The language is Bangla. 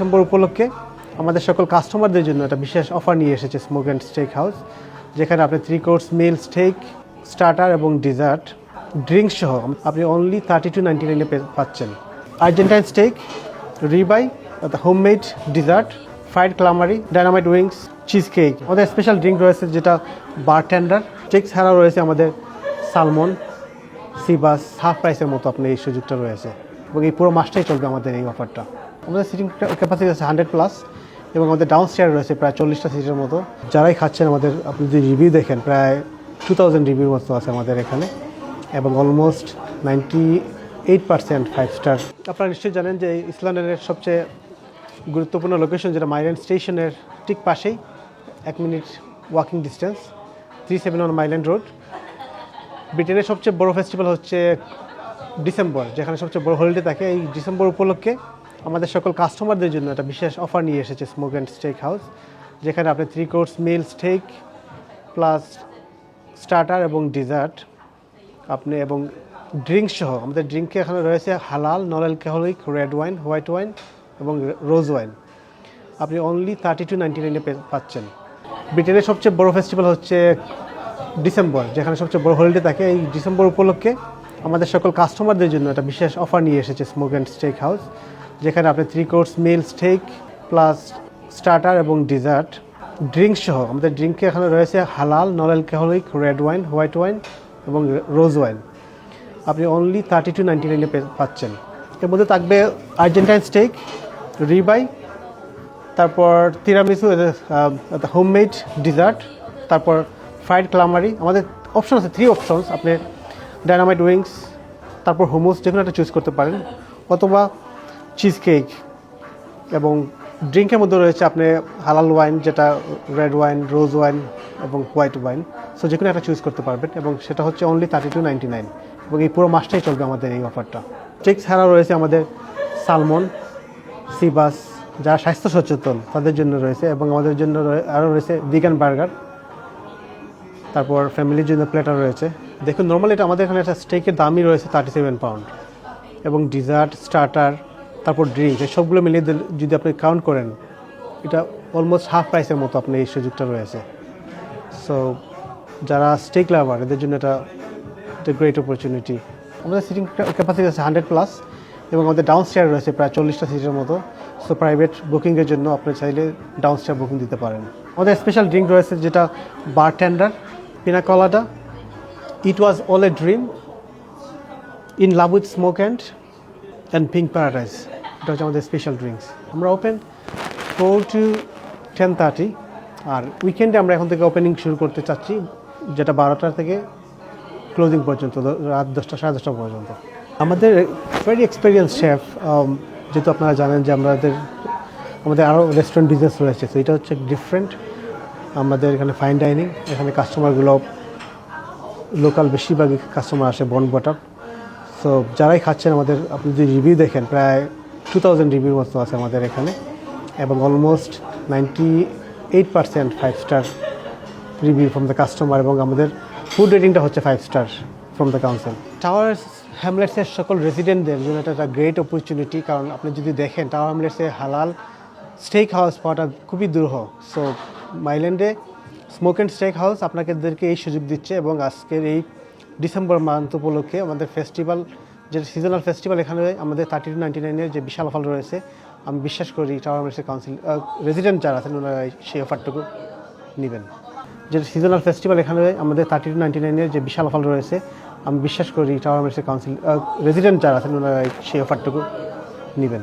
ডিসেম্বর উপলক্ষে আমাদের সকল কাস্টমারদের জন্য একটা বিশেষ অফার নিয়ে এসেছে স্মোক অ্যান্ড স্টেক হাউস যেখানে আপনি three course meal steak starter এবং ডিজার্ট ড্রিঙ্কস সহ আপনি অনলি থার্টি টু নাইনটি নাইনে পাচ্ছেন। Argentine steak ribeye homemade dessert fried calamari dynamite wings cheese cake আমাদের স্পেশাল ড্রিঙ্ক রয়েছে যেটা বারটেন্ডার চেক ছাড়াও রয়েছে আমাদের সালমন সিবাস হাফ প্রাইসের মতো আপনার এই সুযোগটা রয়েছে। এবং এই পুরো মাসটাই চলবে আমাদের এই অফারটা আমাদের সিটিং ক্যাপাসিটি আছে হান্ড্রেড প্লাস এবং আমাদের ডাউন স্টেয়ার রয়েছে প্রায় চল্লিশটা সিটের মতো। যারাই খাচ্ছেন আমাদের, আপনি যদি রিভিউ দেখেন, প্রায় টু থাউজেন্ড রিভিউর মতো আছে আমাদের এখানে এবং almost ninety eight percent five star আপনারা নিশ্চয়ই জানেন যে ইসলান্ডের সবচেয়ে গুরুত্বপূর্ণ লোকেশন যেটা মাইল্যান্ড স্টেশনের ঠিক পাশেই, এক minute walking distance three seven one Mile End road ব্রিটেনের সবচেয়ে বড় ফেস্টিভ্যাল হচ্ছে ডিসেম্বর যেখানে সবচেয়ে বড় হলিডে থাকে। এই ডিসেম্বর উপলক্ষে আমাদের সকল কাস্টমারদের জন্য একটা বিশেষ অফার নিয়ে এসেছে স্মোক অ্যান্ড স্টেক হাউস যেখানে আপনি three course meal steak plus starter এবং ডিজার্ট আপনি এবং ড্রিঙ্কস সহ, আমাদের ড্রিঙ্কে এখানে রয়েছে হালাল non alcoholic red wine white wine এবং রোজ ওয়াইন আপনি অনলি থার্টি টু নাইনটি নাইনে পাচ্ছেন। ব্রিটেনের সবচেয়ে বড় ফেস্টিভ্যাল হচ্ছে ডিসেম্বর, যেখানে সবচেয়ে বড় হলিডে থাকে এই ডিসেম্বর উপলক্ষে। আমাদের সকল কাস্টমারদের জন্য একটা বিশেষ অফার নিয়ে এসেছে স্মোক অ্যান্ড স্টেক হাউস যেখানে আপনি three course meal steak plus starter এবং ডিজার্ট ড্রিঙ্কস সহ, আমাদের ড্রিঙ্কে এখানে রয়েছে হালাল non alcoholic red wine white wine এবং রোজ ওয়াইন আপনি অনলি থার্টি টু নাইনটি নাইনে পাচ্ছেন। এর মধ্যে থাকবে আর্জেন্টাইন স্টেক রিবাই তারপর তিরামিসু হোমমেড ডিজার্ট তারপর ফ্রাইড ক্লামারি আমাদের অপশন আছে থ্রি অপশনস আপনি ডায়নামাইট উইংস তারপর হোমোস যে কোনো একটা চুজ করতে পারেন। অথবা চিজ কেক এবং ড্রিঙ্কের মধ্যে রয়েছে আপনি হালাল ওয়াইন যেটা রেড ওয়াইন রোজ ওয়াইন এবং হোয়াইট ওয়াইন সো যে কোনো একটা চুজ করতে পারবেন এবং সেটা হচ্ছে only thirty two ninety nine এবং এই পুরো মাসটাই চলবে আমাদের এই অফারটা চেক ছাড়াও রয়েছে আমাদের সালমন সিবাস যারা স্বাস্থ্য সচেতন, তাদের জন্য রয়েছে এবং আমাদের জন্য আরও রয়েছে ভিগান বার্গার তারপর ফ্যামিলির জন্য প্লেটার রয়েছে। দেখুন নর্মালি এটা আমাদের এখানে একটা স্টেকের দামই রয়েছে থার্টি সেভেন পাউন্ড এবং ডিজার্ট স্টার্টার তারপর ড্রিঙ্কস সবগুলো মিলিয়ে যদি আপনি কাউন্ট করেন, এটা অলমোস্ট হাফ প্রাইসের মতো আপনি এই সুযোগটা রয়েছে। সো যারা স্টেক লাভার এদের জন্য এটা একটা গ্রেট অপরচুনিটি আমাদের সিটিং ক্যাপাসিটি আছে হান্ড্রেড প্লাস এবং আমাদের ডাউন স্টেয়ার রয়েছে প্রায় চল্লিশটা সিটের মতো। সো প্রাইভেট বুকিংয়ের জন্য আপনি চাইলে ডাউন স্টেয়ার বুকিং দিতে পারেন। আমাদের স্পেশাল ড্রিঙ্ক রয়েছে যেটা bartender pina colada it was all a dream in love with smoke and and pink paradise এটা হচ্ছে আমাদের স্পেশাল ড্রিঙ্কস আমরা open four to ten thirty আর উইকেন্ডে আমরা এখন থেকে ওপেনিং শুরু করতে চাচ্ছি, যেটা বারোটা থেকে ক্লোজিং পর্যন্ত রাত দশটা, সাড়ে দশটা পর্যন্ত। আমাদের ভেরি এক্সপিরিয়েন্স শেফ যেহেতু আপনারা জানেন যে আমাদের আমাদের আরও রেস্টুরেন্ট বিজনেস রয়েছে, তো এটা হচ্ছে ডিফারেন্ট আমাদের এখানে ফাইন ডাইনিং এখানে কাস্টমারগুলো লোকাল বেশিরভাগই কাস্টমার আসে বন বটার সো যারাই খাচ্ছেন আমাদের, আপনি যদি রিভিউ দেখেন, প্রায় টু থাউজেন্ড রিভিউর মতো আছে আমাদের এখানে, এবং almost ninety eight percent five star review from the customer এবং আমাদের ফুড রেটিংটা হচ্ছে five star from the council tower হ্যামলেটসের সকল রেসিডেন্টদের জন্য এটা একটা গ্রেট অপরচুনিটি কারণ আপনি যদি দেখেন টাওয়ার হ্যামলেটসে হালাল স্টেক হাউস পাওয়াটা খুবই দুরূহ। সো মাইল্যান্ডে স্মোক অ্যান্ড স্টেক হাউস আপনাদেরকে এই সুযোগ দিচ্ছে, এবং আজকের এই ডিসেম্বর মান্থ উপলক্ষে আমাদের ফেস্টিভ্যাল যে সিজনাল ফেস্টিভ্যাল এখানে আমাদের থার্টি টু নাইনটি নাইনের যে বিশাল অফার রয়েছে, আমি বিশ্বাস করি টাওয়ার হ্যামলেটসের কাউন্সিল রেসিডেন্ট যারা আছেন ওনারা সেই অফারটুকু নেবেন। যে সিজনাল ফেস্টিভ্যাল এখানে আমাদের থার্টি টু নাইনটি নাইনের যে বিশাল অফার রয়েছে, আমি বিশ্বাস করি টাওয়ার মেসের কাউন্সিল রেসিডেন্ট যারা আছেন ওনারা সেই অফারটুকু নেবেন।